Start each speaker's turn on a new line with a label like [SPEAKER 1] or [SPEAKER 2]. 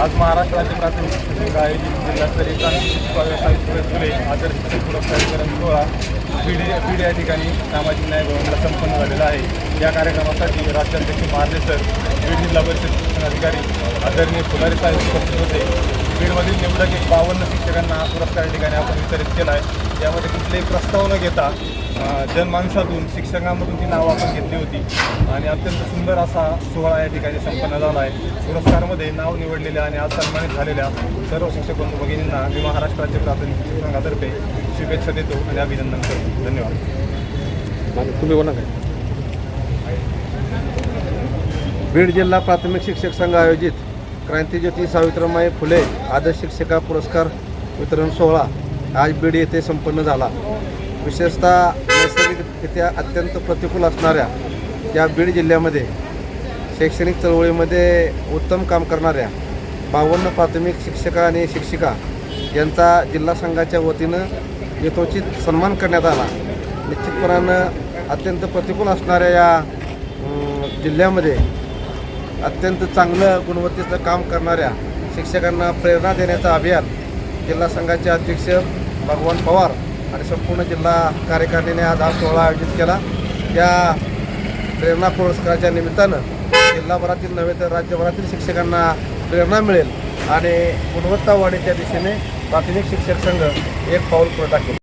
[SPEAKER 1] आज महाराष्ट्र राज्य प्राथमिक शिक्षक आयोजित जिल्हास्तरीय क्रांती सावित्रीबाई फुले आदर्श पुरस्कारीकरण सोहळा बीड बीड या ठिकाणी सामाजिक न्याय भवनला संपन्न झालेला आहे. या कार्यक्रमासाठी राष्ट्राध्यक्ष मारले सर बीड जिल्हा परिषद शिक्षण अधिकारी आदरणीय फुलारी साहेब उपस्थित होते. बीडमधील निवडक एक बावन्न शिक्षकांना हा पुरस्कार या ठिकाणी आपण वितरित केला आहे यामध्ये कुठलेही प्रस्ताव न घेता जनमानसातून शिक्षकांमधून ती नावं आपण घेतली होती. आणि अत्यंत सुंदर असा सोहळा या ठिकाणी संपन्न झाला आहे पुरस्कारमध्ये नाव निवडलेल्या आणि आज सन्मानित झालेल्या सर्व शिक्षक बंधू भगिनींना मी महाराष्ट्राचे प्राथमिक शिक्षण संघातर्फे शुभेच्छा देतो आणि अभिनंदन करतो. धन्यवाद.
[SPEAKER 2] तुम्ही बोला काय? बीड जिल्हा प्राथमिक शिक्षक संघ आयोजित क्रांतीज्योती सावित्रीमाई फुले आदर्श शिक्षिका पुरस्कार वितरण सोहळा आज बीड येथे संपन्न झाला. विशेषतः नैसर्गिकरित्या अत्यंत प्रतिकूल असणाऱ्या या बीड जिल्ह्यामध्ये शैक्षणिक चळवळीमध्ये उत्तम काम करणाऱ्या बावन्न प्राथमिक शिक्षका आणि शिक्षिका यांचा जिल्हा संघाच्या वतीनं यथोचित सन्मान करण्यात आला. निश्चितपणानं अत्यंत प्रतिकूल असणाऱ्या या जिल्ह्यामध्ये अत्यंत चांगलं गुणवत्तेचं काम करणाऱ्या शिक्षकांना प्रेरणा देण्याचं अभियान जिल्हा संघाचे अध्यक्ष भगवान पवार आणि संपूर्ण जिल्हा कार्यकारिणीने आज हा सोहळा आयोजित केला. या प्रेरणा पुरस्काराच्या निमित्तानं जिल्हाभरातील नव्हे तर राज्यभरातील शिक्षकांना प्रेरणा मिळेल आणि गुणवत्ता वाढीच्या दिशेने प्राथमिक शिक्षक संघ एक पाऊल पुढे टाकेल.